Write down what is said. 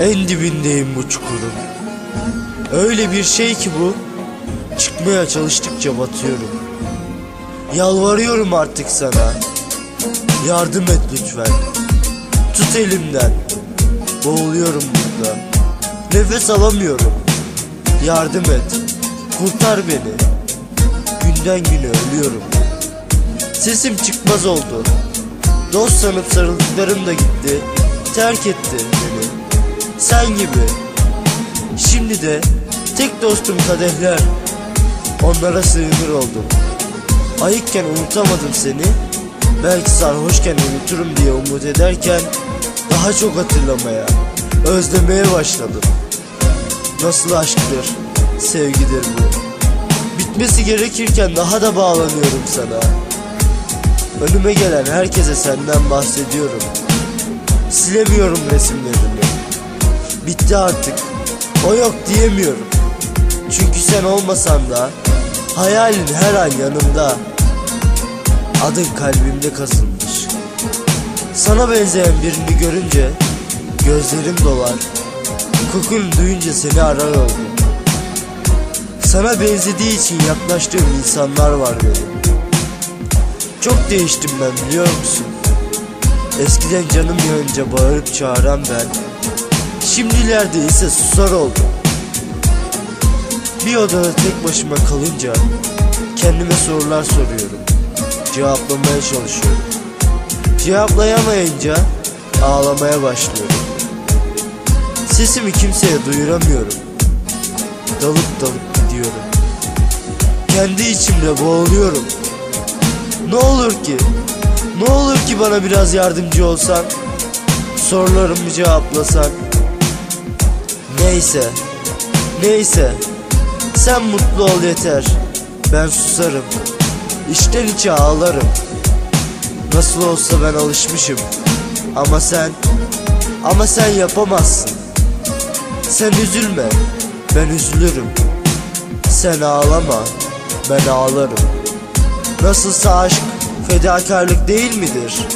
En dibindeyim bu çukurun. Öyle bir şey ki bu. Çıkmaya çalıştıkça batıyorum. Yalvarıyorum artık sana. Yardım et lütfen. Tut elimden. Boğuluyorum burada. Nefes alamıyorum. Yardım et. Kurtar beni. Günden güne ölüyorum. Sesim çıkmaz oldu. Dost sanıp sarıldıklarım da gitti. Terk etti. Sen gibi. Şimdi de tek dostum kadehler. Onlara sığınır oldum. Ayıkken unutamadım seni. Belki sarhoşken unuturum diye umut ederken daha çok hatırlamaya, özlemeye başladım. Nasıl aşktır, sevgidir bu. Bitmesi gerekirken daha da bağlanıyorum sana. Önüme gelen herkese senden bahsediyorum. Silemiyorum resimlerini. Bitti artık. O yok diyemiyorum. Çünkü sen olmasan da hayalin her an yanımda. Adın kalbimde kazınmış. Sana benzeyen birini görünce gözlerim dolar. Kokunu duyunca seni arar oldum. Sana benzediği için yaklaştığım insanlar var benim. Çok değiştim ben biliyor musun? Eskiden canım yanınca bağırıp çağıran ben. Şimdilerde ise susar oldum. Bir odada tek başıma kalınca kendime sorular soruyorum. Cevaplamaya çalışıyorum. Cevaplayamayınca ağlamaya başlıyorum. Sesimi kimseye duyuramıyorum. Dalıp dalıp gidiyorum. Kendi içimde boğuluyorum. Ne olur ki? Ne olur ki bana biraz yardımcı olsan? Sorularımı cevaplasan? Neyse. Neyse. Sen mutlu ol yeter. Ben susarım. İçten içe ağlarım. Nasıl olsa ben alışmışım. Ama sen ama sen yapamazsın. Sen üzülme. Ben üzülürüm. Sen ağlama. Ben ağlarım. Nasılsa aşk fedakarlık değil midir?